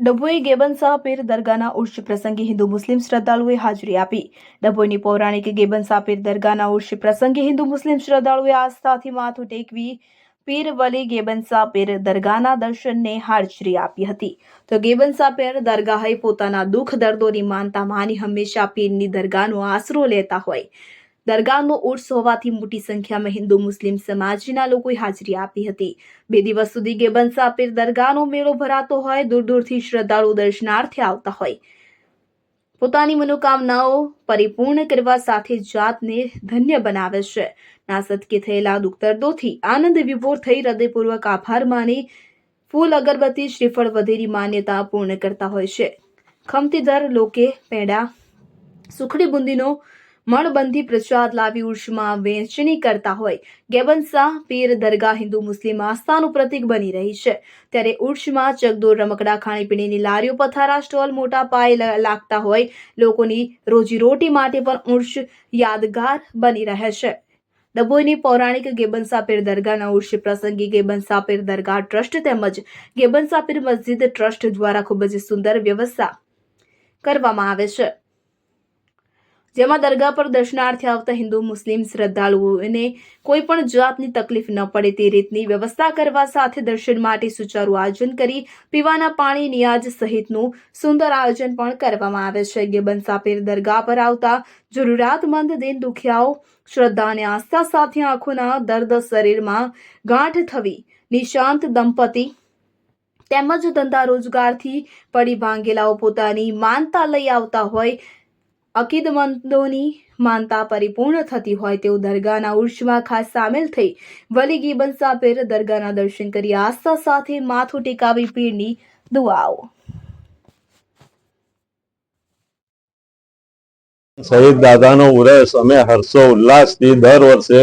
ડભોઈ ગેબનશાહ પીર દરગાહના ઉર્ષ પ્રસંગે હિન્દુ મુસ્લિમ શ્રદ્ધાળુઓએ હાજરી આપી. ડભોઈની પૌરાણિક ગેબનશાહ પીર દરગાહના ઉર્ષ પ્રસંગે હિન્દુ મુસ્લિમ શ્રદ્ધાળુએ આસ્થાથી માથું ટેકવી પીર વલી ગેબનસા પીર દરગાહના દર્શનને હાજરી આપી હતી. તો ગેબનસા પીર દરગાહે પોતાના દુઃખ દર્દોની માનતા માની હંમેશા પીરની દરગાહનો આશરો લેતા હોય. દરગાહનો ઉર્સ હોવાથી મોટી સંખ્યામાં હિન્દુ, મુસ્લિમ સમાજના લોકોએ હાજરી આપી હતી. બે દિવસ સુધી ગેબનસા પીર દરગાહનો મેળો ભરાતો હોય દૂર દૂરથી શ્રદ્ધાળુ દર્શનાર્થે આવતા હોય. પોતાની મનોકામનાઓ પરિપૂર્ણ કરવા સાથે જાતને ધન્ય બનાવે છે. ના થયેલા દુઃખ દર્દોથી આનંદ વિભોર થઈ હૃદયપૂર્વક આભાર માની ફૂલ અગરબત્તી શ્રીફળ વધેરી માન્યતા પૂર્ણ કરતા હોય છે. ખમતી દર લોકે પેડા, સુખડી બુંદીનો મણબંધી પ્રસાદ લાવી ઉર્ષમાં વહેંચણી કરતા હોય. ગેબનસા પીર દરગાહ હિન્દુ મુસ્લિમ આસ્થાનું પ્રતીક બની રહી છે. ત્યારે ઉર્ષમાં ચગદોર રમકડા, ખાણીપીણીની લારીઓ પથારા, સ્ટોલ મોટા પાયે લાગતા હોય. લોકોની રોજીરોટી માટે પણ ઉર્ષ યાદગાર બની રહે છે. ડભોઈની પૌરાણિક ગેબનશા પીર દરગાહના ઉર્ષ પ્રસંગે ગેબનશા પીર દરગાહ ટ્રસ્ટ તેમજ ગેબનશા પીર મસ્જિદ ટ્રસ્ટ દ્વારા ખૂબ જ સુંદર વ્યવસ્થા કરવામાં આવે છે. જેમાં દરગાહ પર દર્શનાર્થે આવતા હિન્દુ, મુસ્લિમ શ્રદ્ધાળુઓને કોઈ પણ જાતની તકલીફ ન પડે તે રીતની વ્યવસ્થા કરવા સાથે દર્શન માટે સુચારું આયોજન કરી પીવાના પાણી, નિયાજ સહિતનું સુંદર આયોજન પણ કરવામાં આવે છે. ગેબન સાપીર દરગાહ પર આવતા જરૂરિયાતમંદ દિન દુખિયાઓ, શ્રદ્ધા અને આસ્થા સાથે આંખોના દર્દ શરીરમાં ગાંઠ થવી, નિશાંત દંપતી તેમજ ધંધા રોજગારથી પડી ભાંગેલાઓ પોતાની માનતા લઈ આવતા હોય અકીદમંદોની માનતા પરિપૂર્ણ થતી હોય તેવું દરગાહના ઉર્ષમાં ખાસ સામેલ થઈ વલી ગીબન સાપેર દરગાહના દર્શન કરી આસ્થા સાથે માથું ટેકાવી પીરની દુઆઓ. શહીદ દાદાનો ઉરસ અમે હર્ષો ઉલ્લાસથી દર વર્ષે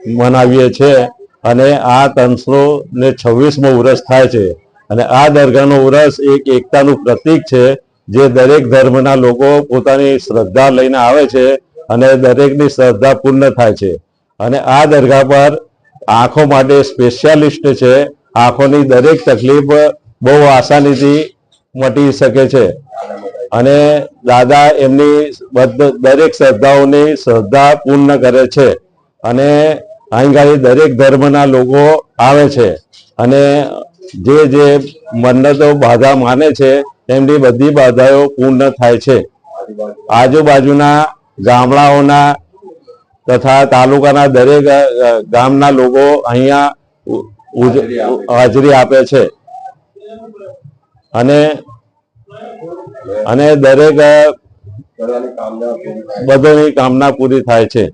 મનાવીએ છીએ અને આ ત્રણસો ને છવ્વીસમો ઉરસ થાય છે. અને આ દરગાહનો ઉરસ એક એકતાનું પ્રતીક છે. જે દરેક ધર્મના લોકો પોતાની શ્રદ્ધા લઈને આવે છે અને દરેકની શ્રદ્ધા પૂર્ણ થાય છે. અને આ દરગાહ પર આંખો માટે સ્પેશિયાલિસ્ટ છે. આંખોની દરેક તકલીફ બહુ આસાનીથી મટી શકે છે. અને દાદા એમની દરેક શ્રદ્ધાઓની શ્રદ્ધા પૂર્ણ કરે છે. અને અહીં દરેક ધર્મના લોકો આવે છે. અને જે જે મન્નતો બાધા માને છે તેમની બધી બાધાઓ પૂર્ણ થાય છે. આજુબાજુના ગામડાઓના તથા તાલુકાના દરેક ગામના લોકો અહીંયા હાજરી આપે છે. અને અને દરેક બધાની કામના પૂરી થાય છે.